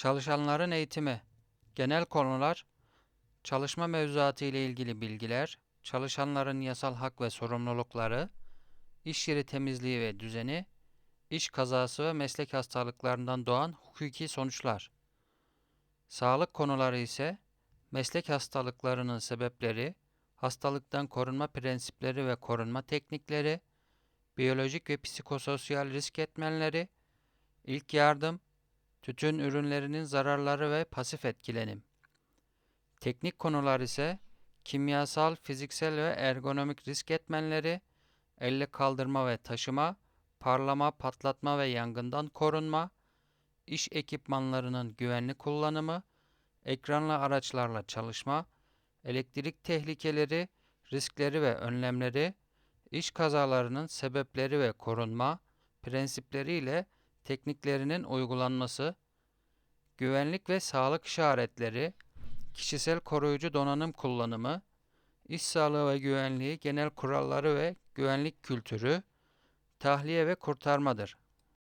Çalışanların eğitimi, genel konular, çalışma mevzuatı ile ilgili bilgiler, çalışanların yasal hak ve sorumlulukları, iş yeri temizliği ve düzeni, iş kazası ve meslek hastalıklarından doğan hukuki sonuçlar. Sağlık konuları ise meslek hastalıklarının sebepleri, hastalıktan korunma prensipleri ve korunma teknikleri, biyolojik ve psikososyal risk etmenleri, ilk yardım, tütün ürünlerinin zararları ve pasif etkilenim. Teknik konular ise kimyasal, fiziksel ve ergonomik risk etmenleri, elle kaldırma ve taşıma, parlama, patlatma ve yangından korunma, iş ekipmanlarının güvenli kullanımı, ekranlı araçlarla çalışma, elektrik tehlikeleri, riskleri ve önlemleri, iş kazalarının sebepleri ve korunma, prensipleri ile tekniklerinin uygulanması, güvenlik ve sağlık işaretleri, kişisel koruyucu donanım kullanımı, iş sağlığı ve güvenliği genel kuralları ve güvenlik kültürü, tahliye ve kurtarmadır.